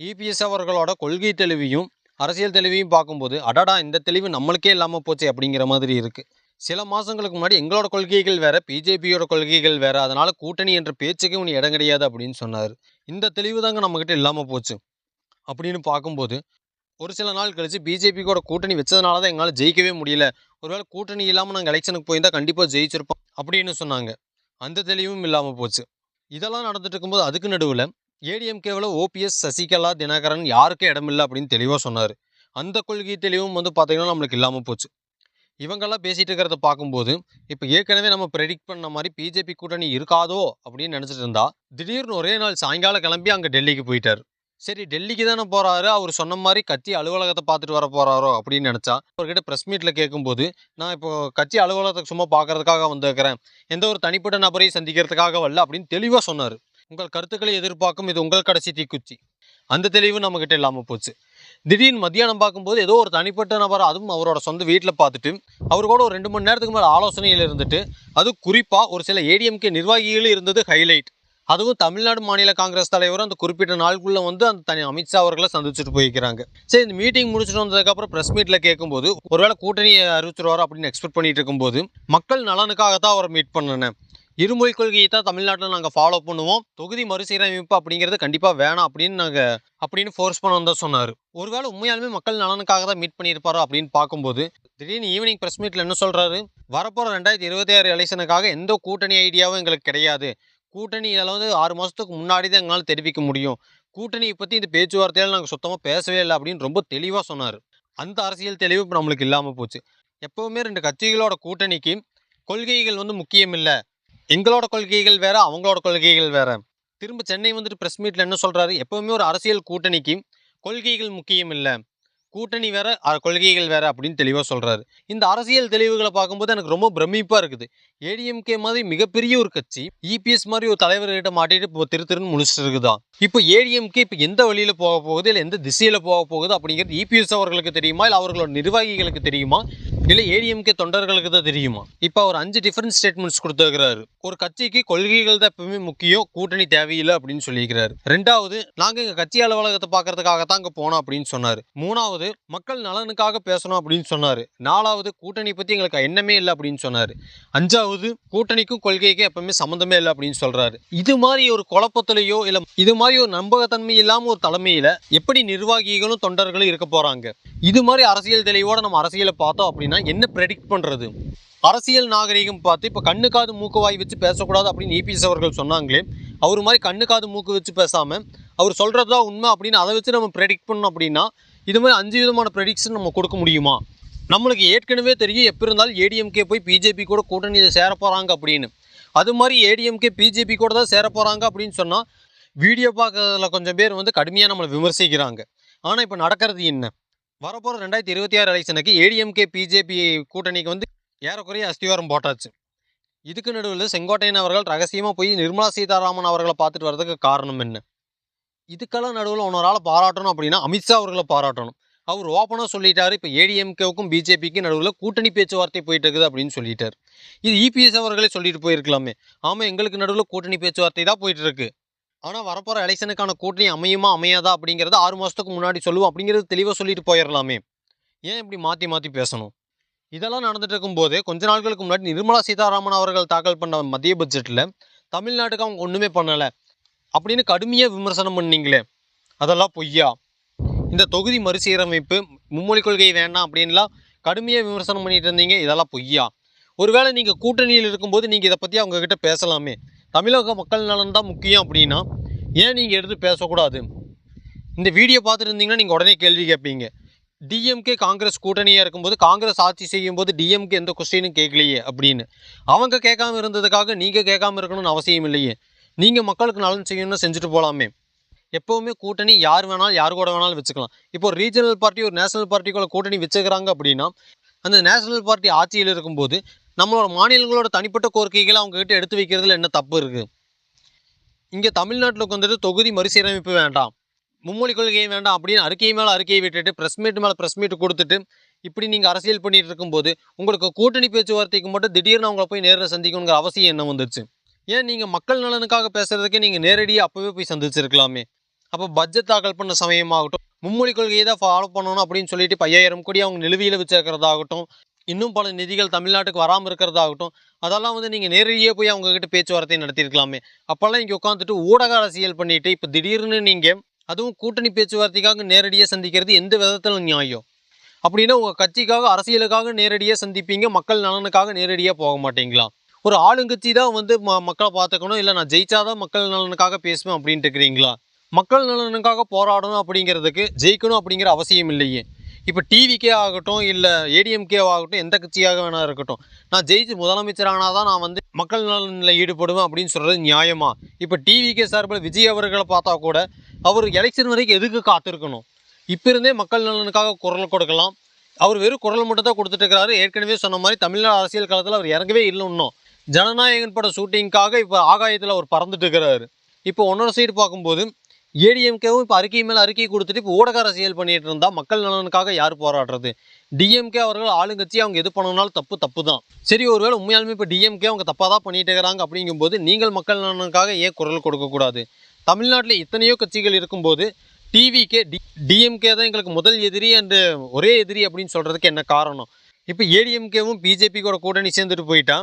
EPS அவர்களோட கொள்கை தெளிவையும் அரசியல் தெளிவையும் பார்க்கும்போது அடடா இந்த தெளிவு நம்மளுக்கே இல்லாமல் போச்சு அப்படிங்கிற மாதிரி இருக்குது சில மாதங்களுக்கு முன்னாடி எங்களோட கொள்கைகள் வேறு பிஜேபியோட கொள்கைகள் வேறு அதனால் கூட்டணி என்ற பேச்சுக்கு இவனு இடம் கிடையாது அப்படின்னு சொன்னார். இந்த தெளிவு தாங்க நம்மக்கிட்ட இல்லாமல் போச்சு. அப்படின்னு பார்க்கும்போது ஒரு சில நாள் கழித்து பிஜேபி கூட கூட்டணி வச்சதுனால தான் எங்களால் ஜெயிக்கவே முடியல. ஒருவேளை கூட்டணி இல்லாமல் நாங்கள் எலெக்ஷனுக்கு போயிருந்தால் கண்டிப்பாக ஜெயிச்சிருப்போம் அப்படின்னு சொன்னாங்க. அந்த தெளிவும் இல்லாமல் போச்சு. இதெல்லாம் நடந்துட்டு இருக்கும்போது அதுக்கு நடுவில் ஏடிஎம்கேவில் ஓபிஎஸ் சசிகலா தினகரன் யாருக்கும் இடமில்லை அப்படின்னு தெளிவாக சொன்னார். அந்த கொள்கை தெளிவும் வந்து பார்த்தீங்கன்னா நம்மளுக்கு இல்லாமல் போச்சு. இவங்கெல்லாம் பேசிகிட்டு இருக்கிறத பார்க்கும்போது இப்போ ஏற்கனவே நம்ம ப்ரெடிக்ட் பண்ண மாதிரி பிஜேபி கூட்டணி இருக்காதோ அப்படின்னு நினச்சிட்டு இருந்தா திடீர்னு ஒரே நாள் சாயங்காலம் கிளம்பி அங்கே டெல்லிக்கு போயிட்டார். சரி டெல்லிக்கு தானே போகிறாரு அவர் சொன்ன மாதிரி கட்சி அலுவலகத்தை பார்த்துட்டு வர போறாரோ அப்படின்னு நினச்சா அவர்கிட்ட ப்ரெஸ் மீட்டில் கேட்கும்போது நான் இப்போ கட்சி அலுவலகத்தை சும்மா பார்க்கறதுக்காக வந்திருக்கிறேன். எந்த ஒரு தனிப்பட்ட நபரையும் சந்திக்கிறதுக்காக வரல அப்படின்னு தெளிவாக சொன்னார். உங்கள் கருத்துக்களை எதிர்பார்க்கும் இது உங்கள் கடைசி தீக்குச்சி. அந்த தெளிவு நம்மக்கிட்ட இல்லாமல் போச்சு. திடீர்னு மத்தியானம் பார்க்கும்போது ஏதோ ஒரு தனிப்பட்ட நபர் அதுவும் அவரோட சொந்த வீட்டில் பார்த்துட்டு அவர் கூட ஒரு ரெண்டு மணி நேரத்துக்கு மேலே ஆலோசனையில் இருந்துட்டு அது குறிப்பாக ஒரு சில ஏடிஎம்கே நிர்வாகிகளும் இருந்தது ஹைலைட் அதுவும் தமிழ்நாடு மாநில காங்கிரஸ் தலைவர் அந்த குறிப்பிட்ட நாளுக்குள்ளே வந்து அந்த தனி அமித்ஷா அவர்களை சந்திச்சுட்டு போயிருக்கிறாங்க. சரி இந்த மீட்டிங் முடிச்சுட்டு வந்ததுக்கப்புறம் ப்ரெஸ் மீட்டில் கேட்கும்போது ஒருவேளை கூட்டணியை அறிவிச்சிருவார் அப்படின்னு எக்ஸ்பெக்ட் பண்ணிட்டு இருக்கும்போது மக்கள் நலனுக்காக தான் அவரை மீட் பண்ணினேன். இருமொழி கொள்கையை தான் தமிழ்நாட்டில் நாங்கள் ஃபாலோ பண்ணுவோம். தொகுதி மறுசீரமைப்பு அப்படிங்கிறது கண்டிப்பாக வேணாம் அப்படின்னு நாங்கள் அப்படின்னு ஃபோர்ஸ் பண்ண தான் சொன்னார். ஒருவேளை உண்மையாலுமே மக்கள் நலனுக்காக தான் மீட் பண்ணியிருப்பாரோ அப்படின்னு பார்க்கும்போது திடீர்னு ஈவினிங் ப்ரெஸ் மீட்டில் என்ன சொல்கிறாரு வரப்போகிற ரெண்டாயிரத்தி இருபத்தி ஆறு எலெக்ஷனுக்காக எந்த கூட்டணி ஐடியாவும் எங்களுக்கு கிடையாது. கூட்டணி இதில் வந்து ஆறு மாதத்துக்கு முன்னாடி தான் எங்களால் தெரிவிக்க முடியும். கூட்டணியை பற்றி இந்த பேச்சுவார்த்தையால் நாங்கள் சுத்தமாக பேசவே இல்லை அப்படின்னு ரொம்ப தெளிவாக சொன்னார். அந்த அரசியல் தெளிவு இப்போ நம்மளுக்கு இல்லாமல் போச்சு. எப்போவுமே ரெண்டு கட்சிகளோட கூட்டணிக்கு கொள்கைகள் வந்து முக்கியம் இல்லை. எங்களோட கொள்கைகள் வேற அவங்களோட கொள்கைகள் வேற. திரும்ப சென்னை வந்துட்டு ப்ரெஸ் மீட்டில் என்ன சொல்கிறாரு எப்போவுமே ஒரு அரசியல் கூட்டணிக்கு கொள்கைகள் முக்கியம் இல்லை. கூட்டணி வேற கொள்கைகள் வேற அப்படின்னு தெளிவாக சொல்கிறாரு இந்த அரசியல் தெளிவுகளை பார்க்கும்போது எனக்கு ரொம்ப பிரமிப்பாக இருக்குது. ஏடிஎம்கே மாதிரி மிகப்பெரிய ஒரு கட்சி இபிஎஸ் மாதிரி ஒரு தலைவர்கிட்ட மாட்டிட்டு இப்போ திரு திருன்னு முடிச்சுட்டு இருக்குதா இப்போ ஏடிஎம்கே இப்போ எந்த வழியில் போக போகுது? இல்லை எந்த திசையில் போக போகுது? அப்படிங்கிறது இபிஎஸ் அவர்களுக்கு தெரியுமா? இல்லை அவர்களோட நிர்வாகிகளுக்கு தெரியுமா? இல்லை ஏடிஎம்கே தொண்டர்களுக்கு தான் தெரியுமா? இப்போ அவர் அஞ்சு டிஃபரெண்ட் ஸ்டேட்மெண்ட்ஸ் கொடுத்துருக்கிறாரு. ஒரு கட்சிக்கு கொள்கைகள் தான் எப்பவுமே முக்கியம் கூட்டணி தேவையில்லை அப்படின்னு சொல்லியிருக்கிறாரு. ரெண்டாவது நாங்கள் எங்கள் கட்சி அலுவலகத்தை பார்க்கறதுக்காக தான் அங்கே போனோம் அப்படின்னு சொன்னார். மூணாவது மக்கள் நலனுக்காக பேசணும் அப்படின்னு சொன்னார். நாலாவது கூட்டணி பற்றி எங்களுக்கு எண்ணமே இல்லை அப்படின்னு சொன்னார். அஞ்சாவது கூட்டணிக்கும் கொள்கைக்கும் எப்பவுமே சம்மந்தமே இல்லை அப்படின்னு சொல்றாரு. இது மாதிரி ஒரு குழப்பத்திலேயோ இல்லை இது மாதிரி ஒரு நம்பகத்தன்மை இல்லாமல் ஒரு தலைமையில எப்படி நிர்வாகிகளும் தொண்டர்களும் இருக்க போறாங்க? இது மாதிரி அரசியல் தெளிவோட நம்ம அரசியலை பார்த்தோம் அப்படின்னா என்ன ப்ரெடிக்ட் பண்றது? அரசியல் நாகரிகம் பார்த்து இப்போ கண்ணு காது மூக்கு வாய் வச்சு பேசக்கூடாது அப்படின்னு இபிஎஸ் அவர்கள் சொன்னாங்களே அவர் மாதிரி கண்ணு காது மூக்கு வச்சு பேசாமல் அவர் சொல்கிறது தான் உண்மை அப்படின்னு அதை வச்சு நம்ம ப்ரெடிக்ட் பண்ணோம் அப்படின்னா இது மாதிரி அஞ்சு விதமான ப்ரெடிக்ஷன் நம்ம கொடுக்க முடியுமா? நம்மளுக்கு ஏற்கனவே தெரியும் எப்போ இருந்தாலும் ஏடிஎம்கே போய் பிஜேபி கூட கூட்டணியில் சேர போகிறாங்க அப்படின்னு. அது மாதிரி ஏடிஎம்கே பிஜேபி கூட தான் சேர போகிறாங்க அப்படின்னு சொன்னால் வீடியோ பார்க்கறதுல கொஞ்சம் பேர் வந்து கடுமையாக நம்மளை விமர்சிக்கிறாங்க. ஆனால் இப்போ நடக்கிறது என்ன? வரப்போகிற ரெண்டாயிரத்தி இருபத்தி ஆறு எலெக்ஷனுக்கு ஏடிஎம்கே பிஜேபி கூட்டணிக்கு வந்து ஏறக்குறைய அஸ்திவாரம் போட்டாச்சு. இதுக்கு நடுவில் செங்கோட்டையன் அவர்கள் ரகசியமாக போய் நிர்மலா சீதாராமன் அவர்களை பார்த்துட்டு வர்றதுக்கு காரணம் என்ன? இதுக்கெல்லாம் நடுவில் உன்னோரால் பாராட்டணும் அப்படின்னா அமித்ஷா அவர்களை பாராட்டணும். அவர் ஓப்பனாக சொல்லிட்டாரு. இப்போ ஏடிஎம்கேவுக்கும் பிஜேபிக்கும் நடுவில் கூட்டணி பேச்சுவார்த்தை போயிட்டு இருக்குது அப்படின்னு சொல்லிட்டார். இது இபிஎஸ் அவர்களே சொல்லிட்டு போயிருக்கலாமே. ஆமாம் எங்களுக்கு நடுவில் கூட்டணி பேச்சுவார்த்தை தான் போயிட்டு இருக்கு ஆனால் வரப்போகிற எலெக்ஷனுக்கான கூட்டணி அமையுமா அமையாதா அப்படிங்கிறத ஆறு மாதத்துக்கு முன்னாடி சொல்லுவோம் அப்படிங்கிறது தெளிவாக சொல்லிட்டு போயிடலாமே ஏன் இப்படி மாற்றி மாற்றி பேசணும்? இதெல்லாம் நடந்துட்டு இருக்கும்போது கொஞ்ச நாட்களுக்கு முன்னாடி நிர்மலா சீதாராமன் அவர்கள் தாக்கல் பண்ண மத்திய பட்ஜெட்டில் தமிழ்நாட்டுக்கு அவங்க ஒன்றுமே பண்ணலை அப்படின்னு கடுமையாக விமர்சனம் பண்ணீங்களே. அதெல்லாம் பொய்யா? இந்த தொகுதி மறுசீரமைப்பு மும்மொழி கொள்கை வேண்டாம் அப்படின்லாம் கடுமையாக விமர்சனம் பண்ணிட்டு இருந்தீங்க இதெல்லாம் பொய்யா? ஒருவேளை நீங்கள் கூட்டணியில் இருக்கும்போது நீங்கள் இதை பற்றி அவங்கக்கிட்ட பேசலாமே. தமிழக மக்கள் நலன் தான் முக்கியம் அப்படின்னா ஏன் நீங்கள் எடுத்து பேசக்கூடாது? இந்த வீடியோ பார்த்துட்டு இருந்தீங்கன்னா நீங்கள் உடனே கேள்வி கேட்பீங்க. டிஎம்கே காங்கிரஸ் கூட்டணியாக இருக்கும்போது காங்கிரஸ் ஆட்சி செய்யும்போது டிஎம்கே எந்த கொஸ்டினும் கேட்கலையே அப்படின்னு. அவங்க கேட்காம இருந்ததுக்காக நீங்கள் கேட்காம இருக்கணும்னு அவசியம் இல்லையே. நீங்கள் மக்களுக்கு நலன் செய்யணும்னு செஞ்சுட்டு போகலாமே எப்போவுமே கூட்டணி யார் வேணாலும் யார் கூட வேணாலும் வச்சுக்கலாம். இப்போ ஒரு ரீஜனல் பார்ட்டி ஒரு நேஷனல் பார்ட்டிக்குள்ள கூட்டணி வச்சுக்கிறாங்க அப்படின்னா அந்த நேஷனல் பார்ட்டி ஆட்சியில் இருக்கும்போது நம்மளோட மாநிலங்களோட தனிப்பட்ட கோரிக்கைகளை அவங்ககிட்ட எடுத்து வைக்கிறதுல என்ன தப்பு இருக்குது இங்கே தமிழ்நாட்டில் வந்துட்டு தொகுதி மறுசீரமைப்பு வேண்டாம். மும்மொழி கொள்கை வேண்டாம். அப்படின்னு அறிக்கை மேலே அறிக்கையை விட்டுட்டு ப்ரெஸ் மீட் மேலே ப்ரெஸ் மீட் கொடுத்துட்டு இப்படி நீங்கள் அரசியல் பண்ணிட்டு இருக்கும்போது உங்களுக்கு கூட்டணி பேச்சுவார்த்தைக்கு மட்டும் திடீர்னு அவங்கள போய் நேரில் சந்திக்கணுங்கிற அவசியம் என்ன வந்துச்சு ஏன் நீங்கள் மக்கள் நலனுக்காக பேசுகிறதுக்கு நீங்கள் நேரடியாக அப்போவே போய் சந்திச்சிருக்கலாமே? அப்போ பட்ஜெட் தாக்கல் பண்ண சமயமாகட்டும் மும்மொழி கொள்கையை தான் ஃபாலோ பண்ணணும் அப்படின்னு சொல்லிட்டு இப்போ ஐயாயிரம் கோடி அவங்க நிலுவையில் வச்சிருக்கிறதாகட்டும் இன்னும் பல நிதிகள் தமிழ்நாட்டுக்கு வராமல் இருக்கிறதாகட்டும் அதெல்லாம் வந்து நீங்கள் நேரடியாக போய் அவங்கக்கிட்ட பேச்சுவார்த்தை நடத்தியிருக்கலாமே? அப்போல்லாம் இங்கே உட்காந்துட்டு ஊடக அரசியல் பண்ணிவிட்டு இப்போ திடீர்னு நீங்கள் அதுவும் கூட்டணி பேச்சுவார்த்தைக்காக நேரடியாக சந்திக்கிறது எந்த விதத்தில் நியாயம். அப்படின்னா உங்கள் கட்சிக்காக அரசியலுக்காக நேரடியாக சந்திப்பீங்க மக்கள் நலனுக்காக நேரடியாக போக மாட்டீங்களா? ஒரு ஆளுங்கட்சி தான் வந்து ம மக்களை பார்த்துக்கணும் இல்லை நான் ஜெயிச்சாதான் மக்கள் நலனுக்காக பேசுவேன் அப்படின்ட்டு இருக்கிறீங்களா? மக்கள் நலனுக்காக போராடணும் அப்படிங்கிறதுக்கு ஜெயிக்கணும் அப்படிங்கிற அவசியம் இல்லையே. இப்போ டிவிக்கே ஆகட்டும் இல்லை ஏடிஎம்கே ஆகட்டும் எந்த கட்சியாக வேணா இருக்கட்டும். நான் ஜெயிச்சு முதலமைச்சரானா தான் நான் வந்து மக்கள் நலனில் ஈடுபடுவேன் அப்படின்னு சொல்கிறது நியாயமா? இப்போ டிவிக்கே சார்பில் விஜய் அவர்களை பார்த்தா கூட அவர் எலெக்ஷன் வரைக்கும் எதுக்கு காத்திருக்கணும்? இப்போ இருந்தே மக்கள் நலனுக்காக குரல் கொடுக்கலாம். அவர் வெறும் குரல் மட்டும் தான் கொடுத்துட்டு இருக்கிறாரு. ஏற்கனவே சொன்ன மாதிரி தமிழ்நாடு அரசியல் காலத்தில் அவர் இறங்கவே இல்லை இன்னும். ஜனநாயகன் பட ஷூட்டிங்காக இப்போ ஆகாயத்தில் அவர் பறந்துட்டு இருக்கிறாரு. இப்போ ஒன்னொரு சைடு பார்க்கும்போது ஏடிஎம்கேவும் இப்போ அறிக்கை மேலே அறிக்கை கொடுத்துட்டு இப்போ ஊடக அரசியல் பண்ணிட்டு இருந்தால் மக்கள் நலனுக்காக யார் போராடுறது? டிஎம்கே அவர்கள் ஆளுங்கட்சி அவங்க எது பண்ணணும்னாலும் தப்பு தப்பு தான் சரி ஒருவேளை உண்மையாலுமே இப்போ டிஎம்கே அவங்க தப்பாக தான் பண்ணிட்டு இருக்கிறாங்க அப்படிங்கும்போது நீங்கள் மக்கள் நலனுக்காக ஏன் குரல் கொடுக்கக்கூடாது தமிழ்நாட்டில் எத்தனையோ கட்சிகள் இருக்கும்போது டிவிக்கே டி டிஎம்கே தான் எங்களுக்கு முதல் எதிரி அண்டு ஒரே எதிரி அப்படின்னு சொல்கிறதுக்கு என்ன காரணம்? இப்போ ஏடிஎம்கேவும் பிஜேபி கூட கூட்டணி சேர்ந்துட்டு போயிட்டா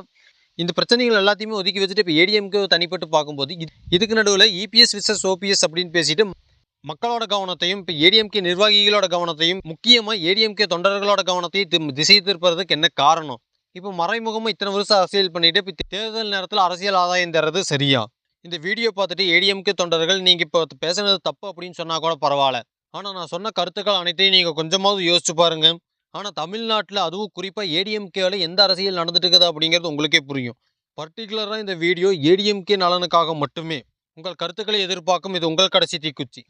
இந்த பிரச்சனைகள் எல்லாத்தையுமே ஒதுக்கி வச்சுட்டு இப்போ ஏடிஎம்க்கு தனிப்பட்டு பார்க்கும்போது இது இதுக்கு நடுவில் இபிஎஸ் விசஸ் ஓபிஎஸ் அப்படின்னு பேசிட்டு மக்களோட கவனத்தையும் இப்போ ஏடிஎம்கே நிர்வாகிகளோட கவனத்தையும் முக்கியமாக ஏடிஎம்கே தொண்டர்களோட கவனத்தையும் திசை திருப்பறதுக்கு என்ன காரணம்? இப்போ மறைமுகமாக இத்தனை வருஷம் அரசியல் பண்ணிட்டு இப்போ தேர்தல் நேரத்தில் அரசியல் ஆதாயம் தர்றது சரியா? இந்த வீடியோ பார்த்துட்டு ஏடிஎம்கே தொண்டர்கள் நீங்கள் இப்போ பேசுனது தப்பு அப்படின்னு சொன்னால் கூட பரவாயில்ல. ஆனால் நான் சொன்ன கருத்துக்கள் அனைத்தையும் நீங்கள் கொஞ்சமாவது யோசிச்சு பாருங்கள் ஆனால் தமிழ்நாட்டில் அதுவும் குறிப்பாக ஏடிஎம்கேவில் எந்த அரசியல் நடந்துட்டு இருக்குது அப்படிங்கிறது உங்களுக்கே புரியும். பர்டிகுலராக இந்த வீடியோ ஏடிஎம்கே நலனுக்காக மட்டுமே உங்கள் கருத்துக்களை எதிர்பார்க்கும் இது உங்கள் கடைசி தீக்குச்சி.